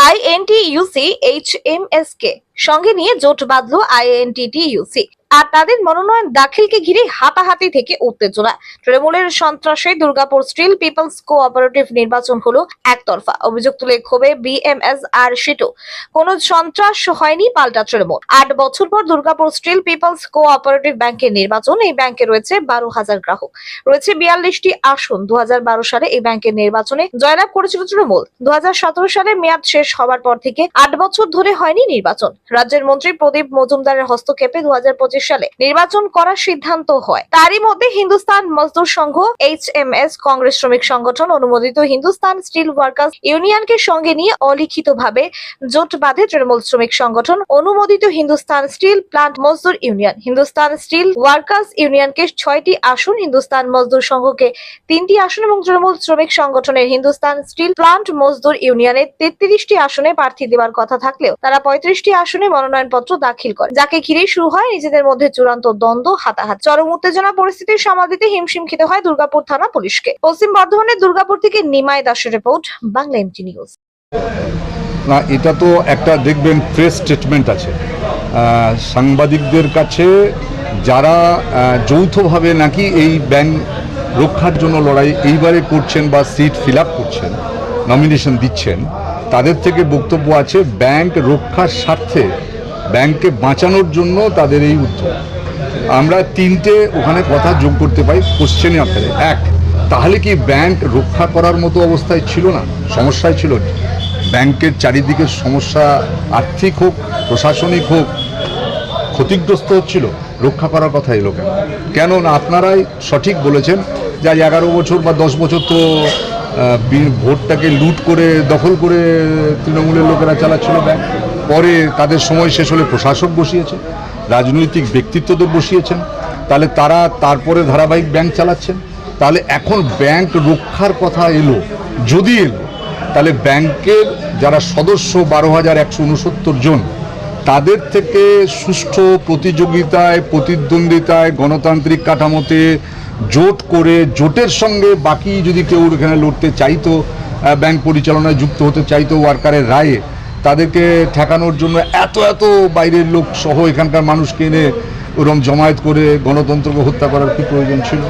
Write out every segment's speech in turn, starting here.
INTUC H M S কে সঙ্গে নিয়ে জোট বাঁধল আইএনটিটিইউসি। আর তাদের মনোনয়ন দাখিলকে ঘিরে হাতাহাতি থেকে উত্তেজনা। তৃণমূলের সন্ত্রাসে দুর্গাপুর স্টিল পিপলস কোঅপারেটিভ নির্বাচন হলো একতরফা। অভিযোগ তুলে ক্ষোভে বিএমএস আর সিটু কোনো সন্ত্রাস হয়নি পাল্টা তৃণমূল। আট বছর পর দুর্গাপুর স্টিল পিপলস কোঅপারেটিভ ব্যাংকের নির্বাচন। এই ব্যাংকে রয়েছে বারো হাজার গ্রাহক। রয়েছে বিয়াল্লিশটি আসন। দু হাজার বারো সালে এই ব্যাংকের নির্বাচনে জয়লাভ করেছিল তৃণমূল। দু হাজার সতেরো সালে মেয়াদ শেষ হওয়ার পর থেকে আট বছর ধরে হয়নি নির্বাচন। রাজ্যের মন্ত্রী প্রদীপ মজুমদারের হস্তক্ষেপে দু হাজার পঁচিশ সালে নির্বাচন করার সিদ্ধান্ত হয়। তারই মধ্যে Hindustan Mazdoor Sangh, H M S, Congress শ্রমিক সংগঠন অনুমোদিত হিন্দুস্তান স্টিল ওয়ার্কার্স ইউনিয়নকে সঙ্গে নিয়ে অলিখিতভাবে জোট বাঁধে তৃণমূল শ্রমিক সংগঠন অনুমোদিত Hindustan steel plant Mazdoor union. Hindustan steel workers ইউনিয়নকে ছয়টি আসন হিন্দুস্তান মজদুর সংঘকে তিনটি আসন এবং তৃণমূল শ্রমিক সংগঠনের হিন্দুস্তান স্টিল প্লান্ট মজদুর ইউনিয়নের তেত্রিশটি আসনে প্রার্থী দেওয়ার কথা থাকলেও তারা পঁয়ত্রিশটি আসনে মনোনয়নপত্র দাখিল করে। যাকে ঘিরেই শুরু হয় নিজেদের মধ্যে চূড়ান্ত দ্বন্দ্ব, হাতাহাত, চরম উত্তেজনা, পরিস্থিতির সামাল দিতে হিমশিম খেতে হয় দুর্গাপুর থানা পুলিশকে। পশ্চিম বর্ধমানের দুর্গাপুর থেকে নিমাই দাসের রিপোর্ট, বাংলা এমটি নিউজ। না, এটা তো একটা দেখবেন প্রেস স্টেটমেন্ট আছে। সাংবাদিকদের কাছে যারা যৌথভাবে নাকি এই ব্যাংক রক্ষার জন্য লড়াই এইবারে করছেন বা সিট ফিল করছেন নমিনেশন দিচ্ছেন তাদের থেকে বক্তব্য আছে ব্যাংক রক্ষার স্বার্থে ব্যাংককে বাঁচানোর জন্য তাদের এই উদ্যোগ। আমরা তিনটে ওখানে কথা যোগ করতে পাই কোশ্চেনে আকারে এক, তাহলে কি ব্যাংক রক্ষা করার মতো অবস্থায় ছিল না? সমস্যায় ছিল ব্যাংকের চারিদিকে সমস্যা আর্থিক হোক, প্রশাসনিক হোক, ক্ষতিগ্রস্ত হচ্ছিল, রক্ষা করার কথা এলো কেন? কেন আপনারাই সঠিক বলেছেন যে এগারো বছর বা দশ বছর তো ভোটটাকে লুট করে, দখল করে তৃণমূলের লোকেরা চালাচ্ছিল ব্যাংক পরে তাদের সময় শেষ হলে প্রশাসক বসিয়েছে, রাজনৈতিক ব্যক্তিত্বদের বসিয়েছেন। তাহলে তারা তারপরে ধারাবাহিক ব্যাংক চালাচ্ছেন। তাহলে এখন ব্যাংক রক্ষার কথা এলো, যদি এলো, তাহলে ব্যাংকের যারা সদস্য বারো হাজার একশো উনসত্তর জন, তাদের থেকে সুষ্ঠু প্রতিযোগিতায়, প্রতিদ্বন্দ্বিতায়, গণতান্ত্রিক কাঠামোতে জোট করে জোটের সঙ্গে বাকি যদি কেউ এখানে লড়তে চাইতো ব্যাংক পরিচালনায় যুক্ত হতে চাইতো ওয়ার্কারের রায়ে, তাদেরকে ঠেকানোর জন্য এত এত বাইরের লোক সহ এখানকার মানুষকে এনে ওরম জমায়েত করে গণতন্ত্রকে হত্যা করার কি প্রয়োজন ছিল?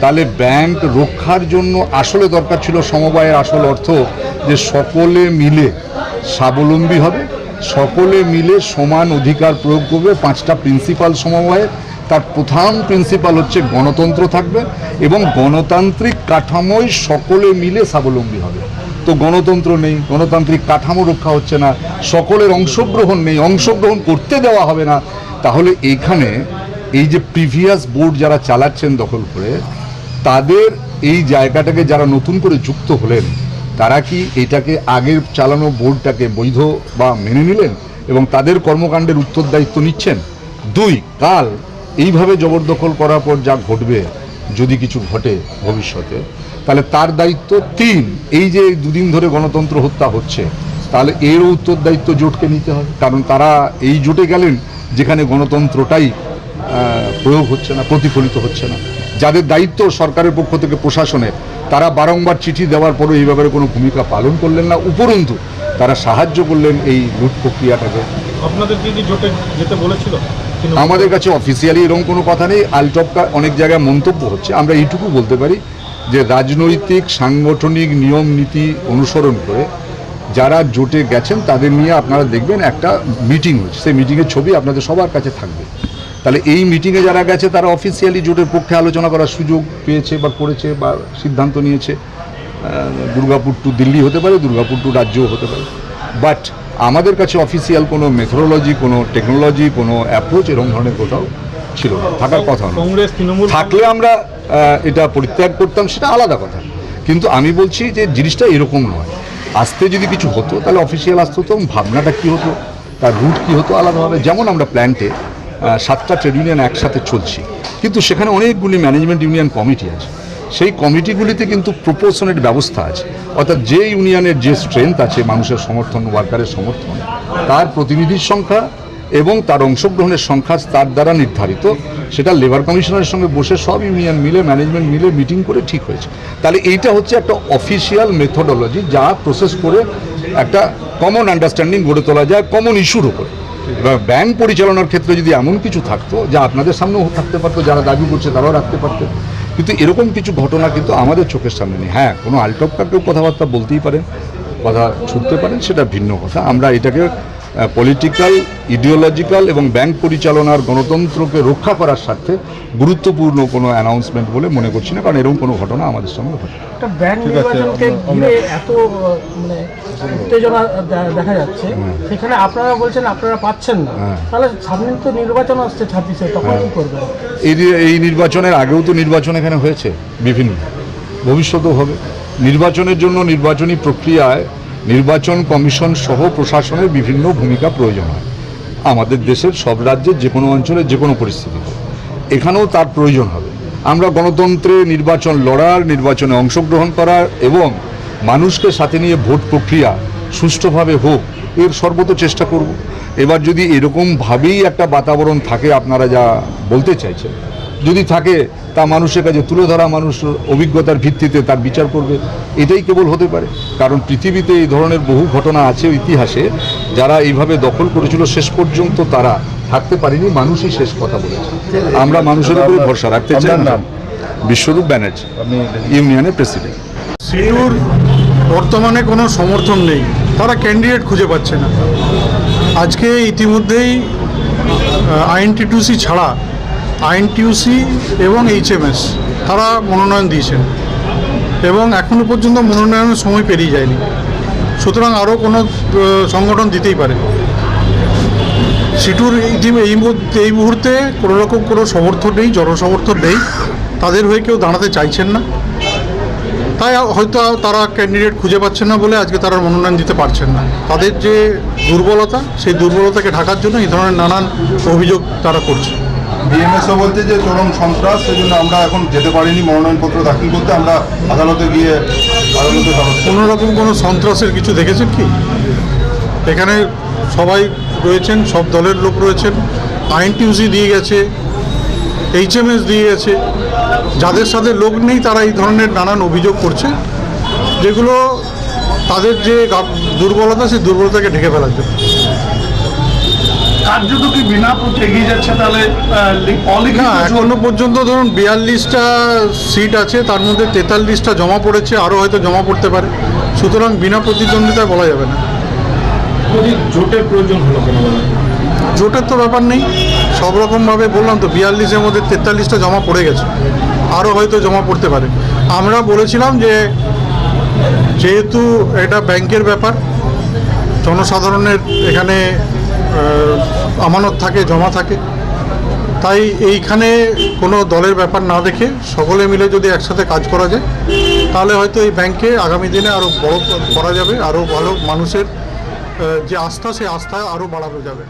তাহলে ব্যাংক রক্ষার জন্য আসলে দরকার ছিল সমবায়ের আসল অর্থ যে সকলে মিলে স্বাবলম্বী হবে, সকলে মিলে সমান অধিকার প্রয়োগ করবে, পাঁচটা প্রিন্সিপাল সমবায়ের তার প্রধান প্রিন্সিপাল হচ্ছে গণতন্ত্র থাকবে এবং গণতান্ত্রিক কাঠামোয় সকলে মিলে স্বাবলম্বী হবে। তো গণতন্ত্র নেই, গণতান্ত্রিক কাঠামো রক্ষা হচ্ছে না, সকলের অংশগ্রহণ নেই, অংশগ্রহণ করতে দেওয়া হবে না। তাহলে এইখানে এই যে প্রিভিয়াস বোর্ড যারা চালাচ্ছেন দখল করে, তাদের এই জায়গাটাকে যারা নতুন করে যুক্ত হলেন, তারা কি এটাকে আগের চালানো বোর্ডটাকে বৈধ বা মেনে নিলেন এবং তাদের কর্মকাণ্ডের উত্তরদায়িত্ব নিচ্ছেন? দুই, কাল এইভাবে জবরদখল করার পর যা ঘটবে, যদি কিছু ঘটে ভবিষ্যতে, তাহলে তার দায়িত্ব তিন। এই যে দুদিন ধরে গণতন্ত্র হত্যা হচ্ছে, তাহলে এরও উত্তরদায়িত্ব জোটকে নিতে হবে। কারণ তারা এই জোটে গেলেন যেখানে গণতন্ত্রটাই প্রয়োগ হচ্ছে না, প্রতিফলিত হচ্ছে না। যাদের দায়িত্ব সরকারের পক্ষ থেকে প্রশাসনের, তারা বারংবার চিঠি দেওয়ার পরও এই ব্যাপারে কোনো ভূমিকা পালন করলেন না। উপরন্তু, তারা সাহায্য করলেন এই লুট প্রক্রিয়াটাকে। আপনাদের জোটে যেতে বলেছিল? আমাদের কাছে অফিসিয়ালি এরকম কোনো কথা নেই। আলটপকা অনেক জায়গায় মন্তব্য হচ্ছে। আমরা এইটুকু বলতে পারি যে রাজনৈতিক, সাংগঠনিক নিয়ম, নীতি অনুসরণ করে যারা জোটে গেছেন, তাদের নিয়ে আপনারা দেখবেন একটা মিটিং হচ্ছে সেই মিটিংয়ের ছবি আপনাদের সবার কাছে থাকবে। তাহলে এই মিটিংয়ে যারা গেছে, তারা অফিসিয়ালি জোটের পক্ষে আলোচনা করার সুযোগ পেয়েছে বা করেছে বা সিদ্ধান্ত নিয়েছে। দুর্গাপুর টু দিল্লি হতে পারে, দুর্গাপুর টু রাজ্যও হতে পারে। বাট আমাদের কাছে অফিসিয়াল কোনো মেথোডোলজি কোনো টেকনোলজি কোনো অ্যাপ্রোচ এরকম ধরনের কোথাও ছিল না। থাকার কথা না কংগ্রেস তৃণমূল? থাকলে আমরা এটা পরিত্যাগ করতাম সেটা আলাদা কথা। কিন্তু আমি বলছি যে জিনিসটা এরকম নয়। আসতে যদি কিছু হতো তাহলে অফিসিয়াল আসতে হতো ভাবনাটা কী হতো তার রুট কী হতো আলাদাভাবে। যেমন আমরা প্ল্যান্টে সাতটা ট্রেড ইউনিয়ন একসাথে চলছি। কিন্তু সেখানে অনেকগুলি ম্যানেজমেন্ট ইউনিয়ন কমিটি আছে। সেই কমিটিগুলিতে কিন্তু প্রপোর্শনেট ব্যবস্থা আছে। অর্থাৎ যে ইউনিয়নের যে স্ট্রেংথ আছে, মানুষের সমর্থন ওয়ার্কারের সমর্থন, তার প্রতিনিধির সংখ্যা এবং তার অংশগ্রহণের সংখ্যা তার দ্বারা নির্ধারিত। সেটা লেবার কমিশনের সঙ্গে বসে সব ইউনিয়ন মিলে ম্যানেজমেন্ট মিলে মিটিং করে ঠিক হয়েছে। তাহলে এইটা হচ্ছে একটা অফিসিয়াল মেথোডোলজি যা প্রসেস করে একটা কমন আন্ডারস্ট্যান্ডিং গড়ে তোলা যায় কমন ইস্যুর উপরে। এবার ব্যাংক পরিচালনার ক্ষেত্রে যদি এমন কিছু থাকতো, যা আপনাদের সামনেও থাকতে পারতো, যারা দাবি করছে তারাও রাখতে পারতেন। কিন্তু এরকম কিছু ঘটনা কিন্তু আমাদের চোখের সামনে নেই। হ্যাঁ কোনো আলটপকা কেউ কথাবার্তা বলতেই পারেন কথা ছুটতে পারেন, সেটা ভিন্ন কথা। আমরা এটাকে পলিটিক্যাল ইডিওলজিক্যাল এবং ব্যাংক পরিচালনার গণতন্ত্রকে রক্ষা করার স্বার্থে গুরুত্বপূর্ণ কোনো অ্যানাউন্সমেন্ট বলে মনে করছি না কারণ এরকম কোনো ঘটনা আমাদের সঙ্গে ঘটে মানে উত্তেজনা দেখা যাচ্ছে। সেখানে আপনারা বলছেন আপনারা পাচ্ছেন না। হ্যাঁ। তাহলে সামনে তো নির্বাচন আসছে ছাব্বিশে তখন কি করবেন? এই এই নির্বাচনের আগেও তো নির্বাচন এখানে হয়েছে বিভিন্ন। ভবিষ্যতেও হবে। নির্বাচনের জন্য নির্বাচনী প্রক্রিয়ায় নির্বাচন কমিশন সহ প্রশাসনের বিভিন্ন ভূমিকা প্রয়োজন হয়। আমাদের দেশের সব রাজ্যের যে কোনো অঞ্চলে যে কোনো পরিস্থিতিতে। এখানেও তার প্রয়োজন হবে। আমরা গণতন্ত্রে নির্বাচন লড়ার, নির্বাচনে অংশগ্রহণ করার এবং মানুষকে সাথে নিয়ে ভোট প্রক্রিয়া সুষ্ঠুভাবে হোক, এর সর্বত চেষ্টা করব। এবার যদি এরকমভাবেই একটা বাতাবরণ থাকে, আপনারা যা বলতে চাইছেন যদি থাকে তা মানুষের কাছে তুলে ধরা মানুষ অভিজ্ঞতার ভিত্তিতে তার বিচার করবে। এটাই কেবল হতে পারে। কারণ পৃথিবীতে এই ধরনের বহু ঘটনা আছে ইতিহাসে যারা এইভাবে দখল করেছিল শেষ পর্যন্ত তারা থাকতে পারেনি মানুষই শেষ কথা বলেছে। আমরা মানুষের উপরে ভরসা রাখতে চাই। না নাম? বিশ্বরূপ ব্যানার্জি ইউনিয়নের প্রেসিডেন্ট। সিটুর বর্তমানে কোনো সমর্থন নেই। তারা ক্যান্ডিডেট খুঁজে পাচ্ছে না। আজকে ইতিমধ্যেই আইএনটিটিউসি ছাড়া আইএনটিউসি এবং এইচএমএস, তারা মনোনয়ন দিয়েছেন। এবং এখনও পর্যন্ত মনোনয়নের সময় পেরিয়ে যায়নি। সুতরাং আরও কোনো সংগঠন দিতেই পারে। সিটুর এই মুহূর্তে এই মুহূর্তে কোনো রকম কোনো সমর্থন নেই, জনসমর্থন নেই। তাদের হয়ে কেউ দাঁড়াতে চাইছেন না। তাই হয়তো তারা ক্যান্ডিডেট খুঁজে পাচ্ছেন না বলে আজকে তারা মনোনয়ন দিতে পারছেন না। তাদের যে দুর্বলতা, সেই দুর্বলতাকে ঢাকার জন্য এই ধরনের নানান অভিযোগ তারা করছে। ডিএমএসও বলছে যে চরম সন্ত্রাস সেই জন্য আমরা এখন যেতে পারিনি, মনোনয়নপত্র দাখিল করতে। আমরা আদালতে গিয়ে আদালতে কোনো রকম কোনো সন্ত্রাসের কিছু দেখেছেন কি? এখানে সবাই রয়েছেন, সব দলের লোক রয়েছেন। আইনটিউসি দিয়ে গেছে এইচএমএস দিয়ে গেছে। যাদের সাথে লোক নেই, তারা এই ধরনের নানান অভিযোগ করছে যেগুলো তাদের যে দুর্বলতা, সেই দুর্বলতাকে ঢেকে ফেলার জন্য। কার্যত কি বিনা পথে এগিয়ে যাচ্ছে তাহলে না এখনও পর্যন্ত ধরুন বিয়াল্লিশটা সিট আছে তার মধ্যে তেতাল্লিশটা জমা পড়েছে আরও হয়তো জমা পড়তে পারে। সুতরাং বিনা প্রতিদ্বন্দ্বিতায় বলা যাবে না। জোটের প্রয়োজন হলো কেন জোটের তো ব্যাপার নেই। সব রকমভাবে বললাম তো বিয়াল্লিশের মধ্যে তেতাল্লিশটা জমা পড়ে গেছে। আরও হয়তো জমা পড়তে পারে। আমরা বলেছিলাম যে যেহেতু এটা ব্যাংকের ব্যাপার জনসাধারণের এখানে আমানত থাকে, জমা থাকে। তাই এইখানে কোনো দলের ব্যাপার না দেখে সকলে মিলে যদি একসাথে কাজ করা যায়, তাহলে হয়তো এই ব্যাংকে আগামী দিনে আরও বড় করা যাবে আরও ভালো মানুষের যে আস্থা, সেই আস্থা আরও বাড়ানো যাবে।